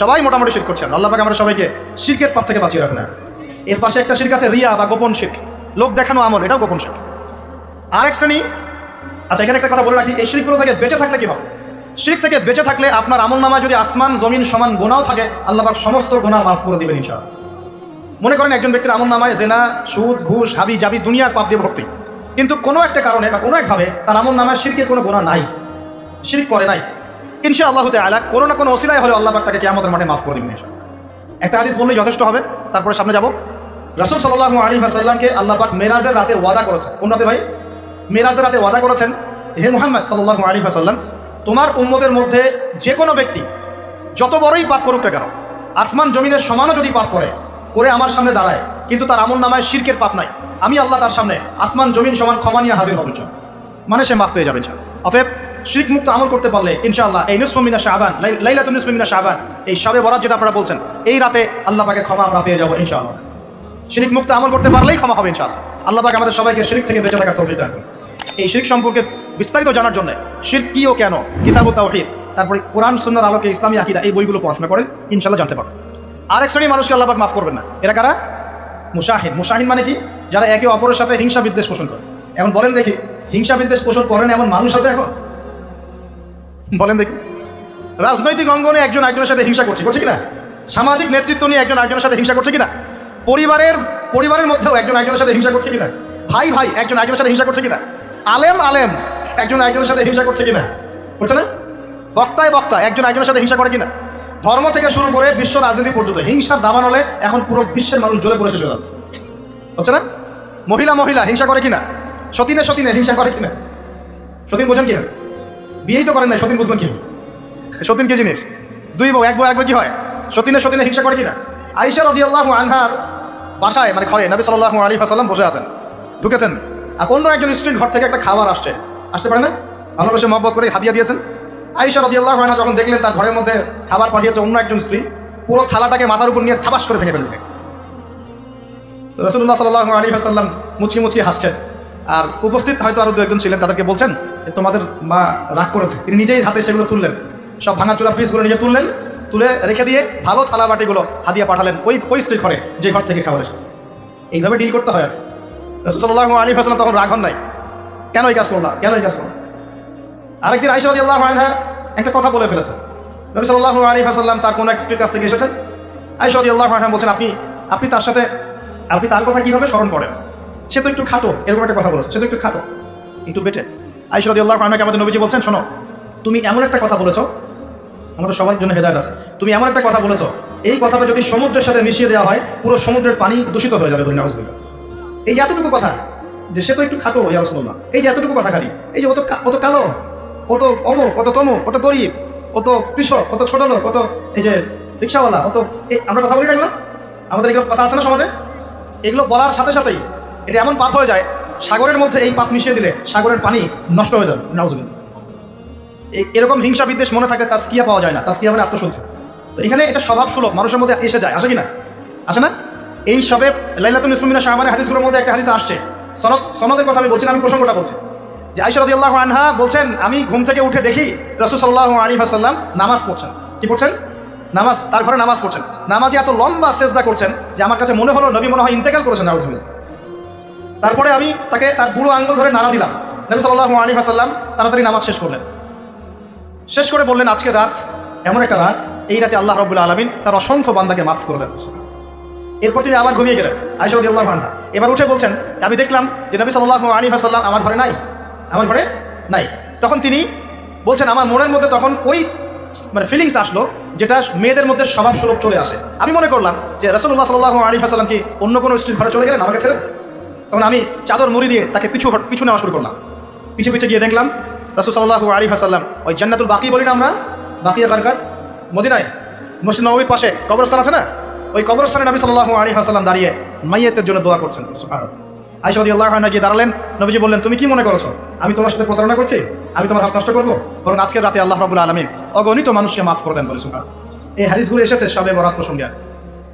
সবাই মোটামুটি শির করছেন আল্লাহ পাক আমরা সবাইকে শিরকের পাপ থেকে বাঁচিয়ে রাখেন। এর পাশে একটা শির্ক আছে, রিয়া বা গোপন শিখ লোক দেখানো আমল, এটাও গোপন শির্ক। আরেক শ্রেণি আচ্ছা এখানে একটা কথা বলে রাখি, এই শিরকগুলো থেকে বেঁচে থাকলে কি হবে? শিরিক থেকে বেঁচে থাকলে আপনার আমল নামায় যদি আসমান, জমিন সমান গোনাও থাকে, আল্লাহ পাক সমস্ত গোনা মাফ করে দিবেন ইনশাআল্লাহ। মনে করেন একজন ব্যক্তির আমল নামায় জেনা, সুদ, ঘুষ, হাবি, জাবি দুনিয়ার পাপ দিয়ে ভর্তি। কিন্তু কোনো একটা কারণে বা কোনো একভাবে তার আমল নামায় শিরকের কোনো গোনা নাই। শিরিক করে নাই। ইনশা আল্লাহ আলা কোনো না কোনো অসিলায় হলে আল্লাহ তাকে কেয়ামতের মাঠে মাফ করে দিবেন একটা হাদিস বললেই যথেষ্ট হবে, তারপরে সামনে যাব। রসুল সাল্লাহ আলী হাসাল্লামকে আল্লাহ পাক মেরাজের রাতে ওয়াদা করেছেন। কোন রাতে ভাই? মেরাজের রাতে ওয়াদা করেছেন। হে মোহাম্মদ সাল্লাহ আলী হাসাল্লাম তোমার উম্মতের মধ্যে যে কোনো ব্যক্তি যত বড়ই পাপ করুক না কেন, আসমান জমিনের সমানও যদি পাপ করে করে আমার সামনে দাঁড়ায় কিন্তু তার আমল নামায় শিরকের পাপ নাই। আমি আল্লাহ তার সামনে আসমান, জমিন সমান ক্ষমা নিয়ে হাজির হব। মানে সে মাফ পেয়ে যাবে। অতএব শিরিক মুক্ত আমল করতে পারলে, ইনশাআল্লাহ, এই নুসমিনা শাহবান লাইলাতুল নুসমিনা শাহবান এই সবে বরাত যেটা আপনারা বলছেন, এই রাতে আল্লাহ পাকে ক্ষমা আমরা পেয়ে যাব, ইনশাআল্লাহ। শিরিক মুক্ত আমল করতে পারলেই ক্ষমা হবে, ইনশাআল্লাহ। আল্লাহ পাক আমাদের সবাইকে শিরিক থেকে বেঁচে থাকার তৌফিক দান। এই শিরিক সম্পর্কে বিস্তারিত জানার জন্য শিরক কি ও কেন? কিতাব তাওহীদ, তারপরে কোরআন সুন্নাহর আলোকে ইসলামী আকীদা, এই বইগুলো পড়াশোনা করেন, ইনশাআল্লাহ জানতে পারবেন। আরেক শ্রেণির মানুষকে আল্লাহ পাক মাফ করবেন না। এরা কারা? মুশাহিন মুশাহিন মানে কি? যারা একে অপরের সাথে হিংসা বিদ্বেষ পোষণ করে। এখন বলেন দেখি, হিংসা বিদ্বেষ পোষণ করেন এমন মানুষ আছে এখন? বলেন দেখি। রাজনৈতিক অঙ্গনে একজন একজনের সাথে হিংসা করছে করছে কিনা? সামাজিক নেতৃত্ব নিয়ে একজন একজনের সাথে হিংসা করছে কিনা? পরিবারের পরিবারের মধ্যেও একজন একজনের সাথে হিংসা করছে কিনা? ভাই ভাই, একজন একজনের সাথে হিংসা করছে কিনা? আলেম আলেম, একজন একজনের সাথে হিংসা করছে কিনা? করছে না? বক্তায় বক্তা, একজন একজনের সাথে হিংসা করে কিনা? ধর্ম থেকে শুরু করে বিশ্ব রাজনীতি পর্যন্ত, হিংসার দাবান হলে এখন পুরো বিশ্বের মানুষ জ্বলে পড়ে চলে যাচ্ছে। হচ্ছে না? মহিলা মহিলা, হিংসা করে কিনা? সতীনে সতীনে, হিংসা করে কিনা? সতীন বোঝেন কিনা বিয়েই তো করেন না সতীন বুঝবেন কি সতীন কি জিনিস? দুই বউ, এক বউ একবার কি হয়? সতীনে সতীনে হিংসা করে কিনা? আইসা রদি আল্লাহ আনহার বাসায় মানে ঘরে, নবী সাল্লাহ আলী হাসাল্লাম বসে আছেন। ঢুকেছেন। আর অন্য একজন স্ত্রীর ঘর থেকে একটা খাবার আসছে। আসতে পারে না? ভালোবেসে মহব্বত করে হাদিয়া দিয়েছেন। আইসা রদি আল্লাহ না যখন দেখলেন তার ঘরের মধ্যে খাবার পাঠিয়েছে অন্য একজন স্ত্রী, পুরো থালাটাকে মাথার উপর নিয়ে থাবাস করে ভেঙে ফেলে রসুল্লাহ সাল্লাহ আলী হাসাল্লাম মুচকি মুচকি হাসছেন। আর উপস্থিত হয়তো আরও দু একজন ছিলেন, তাদেরকে বলছেন যে, তোমাদের মা রাগ করেছে। তিনি নিজেই হাতে সেগুলো তুললেন। সব ভাঙা ভাঙাচোরা পিসগুলো নিজে তুললেন, তুলে রেখে দিয়ে ভালো থালা বাটিগুলো হাদিয়া পাঠালেন ওই ওই স্ত্রী ঘরে যে ঘর থেকে খাবার এসেছে। এইভাবে ডিল করতে হয় আর রসুল্লাহ আলী হাসলাম তখন রাগ হন নাই। কেন এই কাজ করলাম কেন এই কাজ করলাম আরেকদিন আইসা আলী আল্লাহ আনহা একটা কথা বলে ফেলেছে। নবী সাল্লাহ আলী হাসাল্লাম তার কোনো এক স্ত্রীর কাছ থেকে এসেছেন? আইসা আলী আল্লাহ আনহা বলছেন, আপনি আপনি তার সাথে, আপনি তার কথা কীভাবে স্মরণ করেন? সে তো একটু খাটো, এরকম একটা কথা বলেছে, সে তো একটু খাটো একটু বেটে আইসরদি আল্লাহ আহমাকে আমাদের নবীজি বলছেন, শোনো, তুমি এমন একটা কথা বলেছ আমাদের সবার জন্য হেদায়ত আছে, তুমি এমন একটা কথা বলেছ, এই কথাটা যদি সমুদ্রের সাথে মিশিয়ে দেওয়া হয়, পুরো সমুদ্রের পানি দূষিত হয়ে যাবে দুনিয়া এই যে এতটুকু কথা, যে সে তো একটু খাটো, ইয়া রাসূলুল্লাহ, এই যে এতটুকু কথা খালি, এই যে অত কত কালো কত অমুক কত তমুক কত গরিব কত কৃষক কত ছোট লোক কত এই যে রিক্সাওয়ালা কত এই আমরা কথা বলি না এগুলো? আমাদের এগুলো কথা আছে না সমাজে? এগুলো বলার সাথে সাথেই এটা এমন পাপ হয়ে যায় সাগরের মধ্যে এই পাপ মিশিয়ে দিলে সাগরের পানি নষ্ট হয়ে যাবে এই- এরকম হিংসা বিদ্বেষ মনে থাকলে তাস্কিয়া পাওয়া যায় না তাস্কিয়া মানে আত্মশুদ্ধি। তো এখানে এটা স্বভাব সুলভ মানুষের মধ্যে এসে যায় আসে কি না? আসে না? এই সবে লাইলাতুল ইসলামিনা শাহমানের হাদিসগুলোর মধ্যে একটা হাদিস আসছে। সনদ সনদের কথা আমি বলছি না, আমি প্রসঙ্গটা বলছি। যে আইসা আল্লাহ আনহা বলছেন, আমি ঘুম থেকে উঠে দেখি রসুল সাল্লাহ আলী হাসাল্লাম নামাজ পড়ছেন। কি পড়ছেন? নামাজ, তার ঘরে নামাজ পড়ছেন। নামাজে এত লম্বা সেজদা করছেন যে আমার কাছে মনে হলো, নবী মনে হয় ইন্তেকাল করেছেন নামাজবিল্লা তারপরে আমি তাকে তার বুড়ো আঙ্গুল ধরে নাড়া দিলাম। নবী সাল্লাহ আলী হাসাল্লাম তাড়াতাড়ি নামাজ শেষ করলেন। শেষ করে বললেন, আজকে রাত, এমন একটা রাত, এই রাতে আল্লাহ রবুল্লা আলমিন তার অসংখ্য বান্দাকে মাফ করলেন এরপর তিনি আবার ঘুমিয়ে গেলেন আয়সা আল্লাহ আনহা। এবার উঠে বলছেন, আমি দেখলাম যে নবী সাল্লাহ আলী হাসাল্লাম আমার ঘরে নাই। আমার ঘরে নাই। তখন তিনি বলছেন, আমার মনের মধ্যে তখন ওই মানে ফিলিংস আসলো যেটা মেয়েদের মধ্যে স্বভাব সুলভ চলে আসে। আমি মনে করলাম যে রসুল্লাহ সাল্লাহ আলী হাসাল্লাম কি অন্য কোনো স্ত্রীর ঘরে চলে গেলেন আমাকে ছেড়ে? তখন আমি চাদর মুড়ি দিয়ে তাকে পিছু পিছু নেওয়া শুরু করলাম। পিছু পিছু গিয়ে দেখলাম রসুল সাল্লাহ আলী হাসাল্লাম ওই জান্নাতুল বাকি বলি না আমরা? বাকিয়া কারকার মদিনায়। মসজিদ নবীর পাশে কবরস্থান আছে না? ওই কবরস্থানে নবী সাল্লাহ আলী হাসাল্লাম দাঁড়িয়ে মাইয়েতের জন্য দোয়া করছেন আইসদি আল্লাহ গিয়ে দাঁড়ালেন। নবীজি বললেন, তুমি কি মনে করছ? আমি তোমার সাথে প্রতারণা করছি? আমি তোমার হক নষ্ট করব? বরং আজকের রাতে আল্লাহ রবুল আলমিন অগণিত মানুষকে মাফ করে দেন বলে। এই হাদিসগুলো এসেছে সবে বরাত প্রসঙ্গে।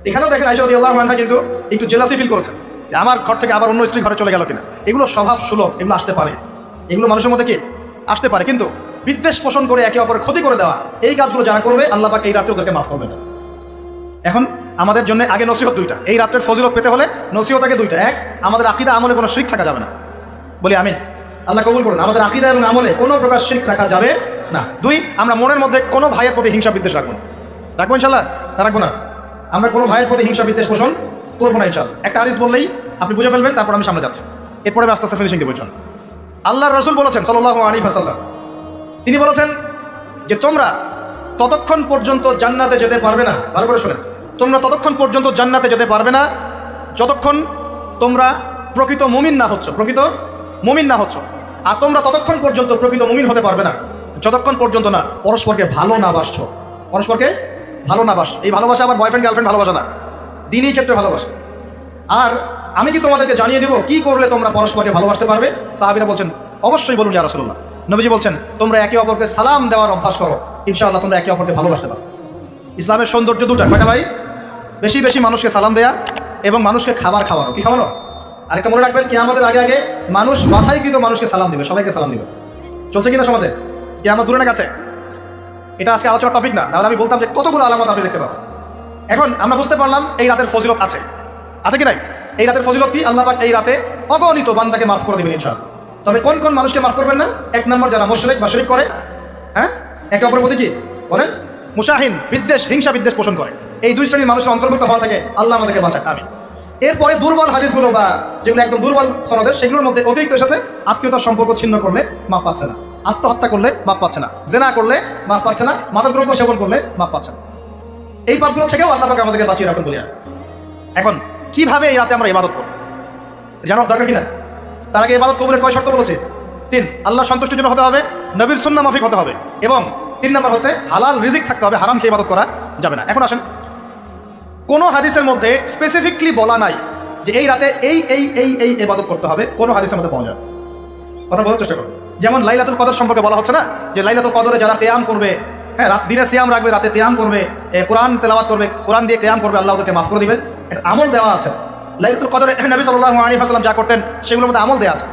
এখানেও দেখেন আইসদি আল্লাহ কিন্তু একটু জেলাসি ফিল করেছেন যে আমার ঘর থেকে আবার অন্য স্ত্রী ঘরে চলে গেল কিনা? এগুলো স্বভাব সুলভ, এগুলো আসতে পারে। এগুলো মানুষের মধ্যে কি? আসতে পারে। কিন্তু বিদ্বেষ পোষণ করে একে অপরের ক্ষতি করে দেওয়া, এই কাজগুলো যারা করবে, আল্লাহ পাকে এই রাতে ওদেরকে মাফ করবে না এখন আমাদের জন্য আগে নসিহত দুইটা। এই রাত্রের ফজিলত পেতে হলে নসিহত আগে দুইটা। এক, আমাদের আকিদা আমলে কোনো শিখ থাকা যাবে না। বলি আমি আল্লাহ কবুল করুন। আমাদের আকিদা এবং আমলে কোনো প্রকার শিখ রাখা যাবে না। দুই, আমরা মনের মধ্যে কোনো ভাইয়ের প্রতি হিংসা বিদ্বেষ রাখব না। রাখব ইনশাল্লাহ না, রাখব না। আমরা কোনো ভাইয়ের প্রতি হিংসা বিদ্বেষ পোষণ করব না ইনশাল্লাহ একটা আরিস বললেই আপনি বুঝে ফেলবেন, তারপর আমি সামনে যাচ্ছি। এরপরে আমি আস্তে আস্তে ফিনিশিং দেবো ইনশাল্লাহ আল্লাহর রসুল বলেছেন সাল্লাহ আলী ফাসাল্লাম তিনি বলেছেন যে তোমরা ততক্ষণ পর্যন্ত জান্নাতে যেতে পারবে না। ভালো করে শোনেন। তোমরা ততক্ষণ পর্যন্ত জান্নাতে যেতে পারবে না। যতক্ষণ তোমরা প্রকৃত মুমিন না হচ্ছ, প্রকৃত মুমিন না হচ্ছ। আর তোমরা ততক্ষণ পর্যন্ত প্রকৃত মুমিন হতে পারবে না। যতক্ষণ পর্যন্ত না পরস্পরকে ভালো না বাসছ, পরস্পরকে ভালো না বাসছ। এই ভালোবাসা আমার বয়ফ্রেন্ড গার্লফ্রেন্ড ভালোবাসা না। দিনই ক্ষেত্রে ভালোবাসা। আর আমি কি তোমাদেরকে জানিয়ে দেবো কি করলে তোমরা পরস্পরকে ভালোবাসতে পারবে? সাহাবিরা বলছেন, অবশ্যই বলুন ইয়া রাসূলুল্লাহ। নবীজি বলছেন, তোমরা একে অপরকে সালাম দেওয়ার অভ্যাস করো। ইনশাআল্লাহ তোমরা একে অপরকে ভালোবাসতে পারো। ইসলামের সৌন্দর্য দুটা। কয়টা ভাই? বেশি বেশি মানুষকে সালাম দেয়া এবং মানুষকে খাবার খাওয়ানো। কি খাওয়ানো? আরেকটা মনে রাখবেন কি আমাদের আগে আগে মানুষ বাছাইকৃত মানুষকে সালাম দিবে, সবাইকে সালাম দিবে। চলছে কিনা সমাজে? কি আমার দূরে না কাছে এটা আজকে আলোচনার টপিক না তাহলে আমি বলতাম যে কতগুলো আলামত আপনি দেখতে পাবো এখন আমরা বুঝতে পারলাম এই রাতের ফজিলত আছে। আছে কি নাই? এই রাতের ফজিলত কি? আল্লাহ এই রাতে অগণিত বান্দাকে মাফ করে দেবেন ইনশাআল্লাহ। তবে কোন কোন মানুষকে মাফ করবেন না? এক নম্বর যারা মুশরিক বা শরিক করে হ্যাঁ? একে অপরের প্রতি কি? বলেন? মুসাহিন বিদ্বেষ, হিংসা বিদ্বেষ পোষণ করে। এই দুই শ্রেণির মানুষের অন্তর্ভুক্ত হওয়া থেকে আল্লাহ আমাদেরকে বাঁচাক আমি এরপরে দুর্বল হাদিসগুলো বা যেগুলো একদম দুর্বল সনদের, সেগুলোর মধ্যে অতিরিক্ত এসেছে, আত্মীয়তার সম্পর্ক ছিন্ন করলে মাপ পাচ্ছে না। আত্মহত্যা করলে মাপ পাচ্ছে না। জেনা করলে মাপ পাচ্ছে না। মাদকদ্রব্য সেবন করলে মাপ পাচ্ছে না। এই পাপগুলো থেকেও আল্লাহ পাক আমাদেরকে বাঁচিয়ে রাখুন বলিয়া। এখন, কীভাবে এই রাতে আমরা ইবাদত করব? জানার দরকার কিনা তার আগে ইবাদত কবুলের কয় শর্ত বলেছে? তিন, আল্লাহ সন্তুষ্টির জন্য হতে হবে, নবীর সুন্না মাফিক হতে হবে এবং তিন নম্বর হচ্ছে, হালাল রিজিক থাকতে হবে হারাম খেয়ে ইবাদত করা যাবে না। এখন আসেন কোনো হাদিসের মধ্যে স্পেসিফিকলি বলা নাই যে এই রাতে এই এই এই এই ইবাদত করতে হবে, কোনো হাদিসের মধ্যে পাওয়া যাবে কথা বলার চেষ্টা করুন। যেমন লাইলাতুল কদর সম্পর্কে বলা হচ্ছে না যে লাইলাতুল কদরে যারা তেয়াম করবে হ্যাঁ রাত, দিনে সিয়াম রাখবে, রাতে কেয়াম করবে কোরআন তেলাওয়াত করবে, কোরআন দিয়ে তেয়াম করবে, আল্লাহ ওদেরকে মাফ করে দিবেন। এটা আমল দেওয়া আছে। লাইলাতুল কদরে *clears throat* নবী সাল্লাল্লাহু আলাইহি ওয়াসাল্লাম যা করতেন, সেগুলোর মধ্যে আমল দেওয়া আছে।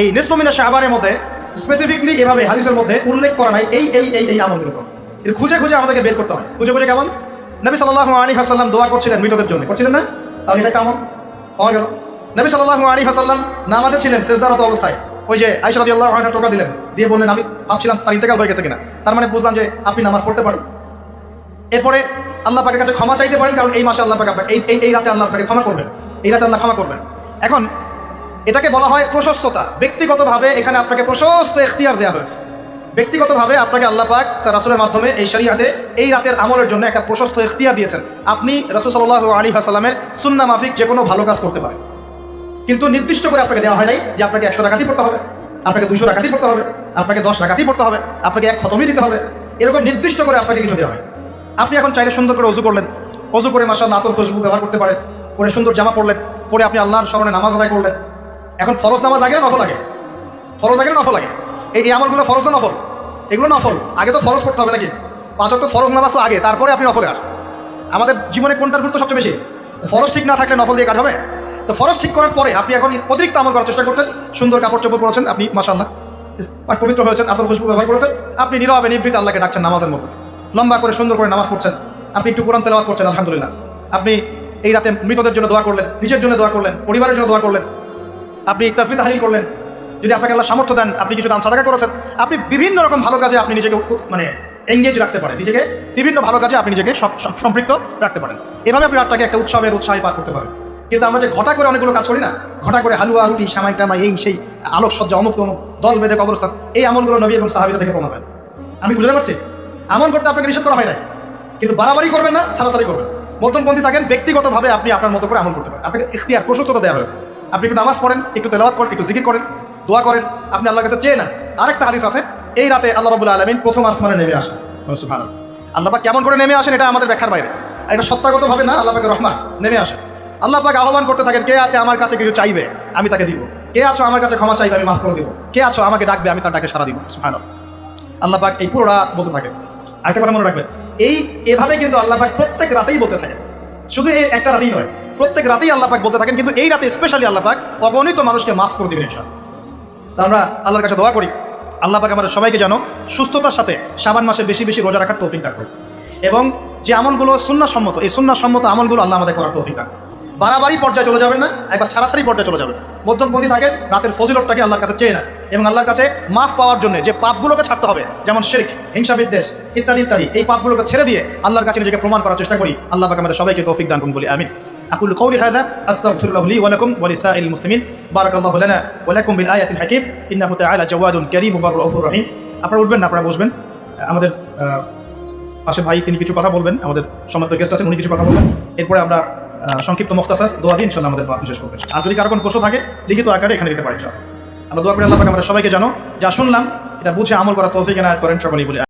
এই নিসমিনা শাহবানের মধ্যে স্পেসিফিকলি এভাবে হাদিসের মধ্যে উল্লেখ করা নাই, এই এই এই আমলগুলো। করো এটা খুঁজে খুঁজে আমাদেরকে বের করতে হয়। খুঁজে খুঁজে কেমন? নবী সাল্লাল্লাহু আলাইহি ওয়াসাল্লাম দোয়া করছিলেন মৃতদের জন্য। করছিলেন না? তাহলে এটা কেমন? পাওয়া গেল। নবী সাল্লাল্লাহু আলাইহি ওয়াসাল্লাম নামাজে ছিলেন, সেজদারত অবস্থায়। ওই যে আয়েশা আল্লাহ টোকা দিলেন, দিয়ে বললেন, আমি ভাবছিলাম তার ইন্তেকাল হয়ে গেছে কিনা। তার মানে বুঝলাম যে আপনি নামাজ পড়তে পারেন। এরপরে আল্লাহ পাকের কাছে ক্ষমা চাইতে পারেন, কারণ এই মাসে আল্লাহ পাক এই এই রাতে আল্লাহ আপনাকে ক্ষমা করবেন। এই রাতে আল্লাহ ক্ষমা করবেন। এখন এটাকে বলা হয় প্রশস্ততা। ব্যক্তিগতভাবে এখানে আপনাকে প্রশস্ত এখতিয়ার দেওয়া হয়েছে। ব্যক্তিগতভাবে আপনাকে আল্লাহ পাক তার রাসুলের মাধ্যমে এই শরিয়াতে এই রাতের আমলের জন্য একটা প্রশস্ত এখতিয়ার দিয়েছেন। আপনি রসুল সাল্লাহ আলী হাসালামের সুন্না মাফিক যে কোনো ভালো কাজ করতে পারেন। কিন্তু নির্দিষ্ট করে আপনাকে দেওয়া হয় নাই যে আপনাকে একশো টাকাতেই পড়তে হবে, আপনাকে দুশো টাকাতেই পড়তে হবে, আপনাকে দশ টাকাতেই পড়তে হবে, আপনাকে এক খতমই দিতে হবে। এরকম নির্দিষ্ট করে আপনাকে কিছু দেওয়া হয় আপনি এখন চাইলে সুন্দর করে অজু করলেন। অজু করে মাসা নাতর খুশবু ব্যবহার করতে পারেন। পরে সুন্দর জামা পরলেন। পরে আপনি আল্লাহর স্মরণে নামাজ আদায় করলেন। এখন ফরজ নামাজ আগে নফল আগে? ফরজ আগে নফল আগে? এই আমলগুলো ফরজ নফল? এগুলো নফল। আগে তো ফরজ করতে হবে নাকি? পাঁচ তো ফরজ নামাজ তো আগে, তারপরে আপনি নফলে আসেন আমাদের জীবনে কোনটার গুরুত্ব সবচেয়ে বেশি? ফরজ ঠিক না থাকলে নফল দিয়ে কাজ হবে? তো ফরজ ঠিক করার পরে আপনি এখন অতিরিক্ত আমল করার চেষ্টা করছেন, সুন্দর কাপড় চোপড় পরেছেন, আপনি মাসাল্লাহ পবিত্র হয়েছেন আপনার খুশবু ব্যবহার করেছেন, আপনি নীরবে নিবৃত আল্লাহকে ডাকছেন নামাজের মতো। লম্বা করে সুন্দর করে নামাজ পড়ছেন, আপনি একটু কোরআন তেলাওয়াত করছেন, আলহামদুলিল্লাহ। আপনি এই রাতে মৃতদের জন্য দোয়া করলেন, নিজের জন্য দোয়া করলেন, পরিবারের জন্য দোয়া করলেন, আপনি তাসমিদ হারিল করলেন যদি আপনাকে আল্লাহ সামর্থ্য দেন, আপনি কিছু দান, সাদাকা করেছেন, আপনি বিভিন্ন রকম ভালো কাজে আপনি নিজেকে মানে এঙ্গেজ রাখতে পারেন। নিজেকে বিভিন্ন ভালো কাজে আপনি নিজেকে সম- সম- সম্পৃক্ত রাখতে পারেন। এভাবে আপনি রাতটাকে একটা উৎসবের উৎসাহে পার করতে পারেন। কিন্তু আমরা যে ঘটা করে অনেকগুলো কাজ করি না, ঘটা করে হালুয়া, রুটি, সামাই টামাই এই সেই আলোকসজ্জা, অমুক তমুক, দল বেঁধে কবরস্থান, এই আমলগুলো নবী এবং সাহাবিরা থেকে প্রমাণ আমি বুঝতে পারছি? আমল করতে আপনাকে নিষেধ করা হয় না কিন্তু বাড়াবাড়ি করবেন না, ছাড়াছাড়ি করবেন। মধ্যমপন্থী থাকেন, ব্যক্তিগতভাবে আপনি আপনার মতো করে আমল করতে পারেন। আপনাকে ইখতিয়ার, প্রশস্ততা দেওয়া হয়েছে। আপনি একটু নামাজ পড়েন, একটু তেলাওয়াত করেন, একটু জিকির করেন। দোয়া করেন আপনি আল্লাহর কাছে চেয়ে নেন। আরেকটা হাদিস আছে এই রাতে আল্লাহ রবুল্লা আলমিন প্রথম আসমানে নেমে আসেন। আল্লাহ পাক কেমন করে নেমে আসেন এটা আমাদের ব্যাখ্যার বাইরে। এটা সত্যাগতভাবে না আল্লাহ পাকের রহমান নেমে আসেন। আল্লাহ পাক আহ্বান করতে থাকেন কে আছে আমার কাছে কিছু চাইবে আমি তাকে দিব। কে আছো আমার কাছে ক্ষমা চাইবে আমি মাফ করে দিব। কে আছো আমাকে ডাকবে আমি তার ডাকে সারা দিব। সুবহানাল্লাহ। আল্লাহ পাক এই পুরোটা বলতে থাকে আরেকটা কথা মনে রাখবেন এই এভাবে কিন্তু আল্লাহ পাক প্রত্যেক রাতেই বলতে থাকেন। শুধু এই একটা রাতেই নয় প্রত্যেক রাতেই আল্লাহ পাক বলতে থাকেন কিন্তু এই রাতে স্পেশালি আল্লাহ পাক অগণিত মানুষকে মাফ করে দিবেন ইনশাআল্লাহ। আমরা আল্লাহর কাছে দোয়া করি। আল্লাহ পাক আমাদের সবাইকে যেন সুস্থতার সাথে সাবান মাসে বেশি বেশি রোজা রাখার তৌফিক দান এবং যে আমলগুলো সুন্না সম্মত এই সুন্না সম্মত আমলগুলো আল্লাহ আমাদের করার তৌফিক দান। বাড়াবাড়ি পর্যায়ে চলে যাবেন না, একবার ছাড়াছাড়ি পর্যায়ে চলে যাবেন। মধ্যমপন্থী থাকে, রাতের ফজিলতটাকে আল্লাহর কাছে চেয়ে না এবং আল্লাহর কাছে মাফ পাওয়ার জন্য যে পাপগুলোকে ছাড়তে হবে, যেমন শেখ হিংসা বিদ্বেষ ইত্যাদি ইত্যাদি, এই পাপগুলোকে ছেড়ে দিয়ে আল্লাহর কাছে নিজেকে প্রমাণ করার চেষ্টা করি। আল্লাহ পাক আমাদের সবাইকে তৌফিক দান করুন বলি আমিন। أقول قولي هذا أستغفر الله لي ولكم ولسائر المسلمين بارك الله لنا ولكم بالآية الحكيم إنه تعالى جواد كريم بر رؤوف رحيم আপনারা উঠবেন না আপনারা বসবেন আমাদের আহ, পাশে ভাই তিনি কিছু কথা বলবেন আমাদের সম্মানিত গেস্ট আছেন উনি কিছু কথা বলবেন এরপরে আমরা আহ, সংক্ষিপ্ত মুখতাসার দোয়া দিয়ে ইনশাল্লাহ আমাদের মাহফিল শেষ করবেন আর যদি কারো কোনো প্রশ্ন থাকে লিখিত আকারে এখানে দিতে পারি ইনশাআল্লাহ। আমরা দোয়া করি আল্লাহ পাক আমাদের সবাইকে জানো যা শুনলাম এটা বুঝে আমল করা তৌফিক এনায়ত করেন সকলেই বলে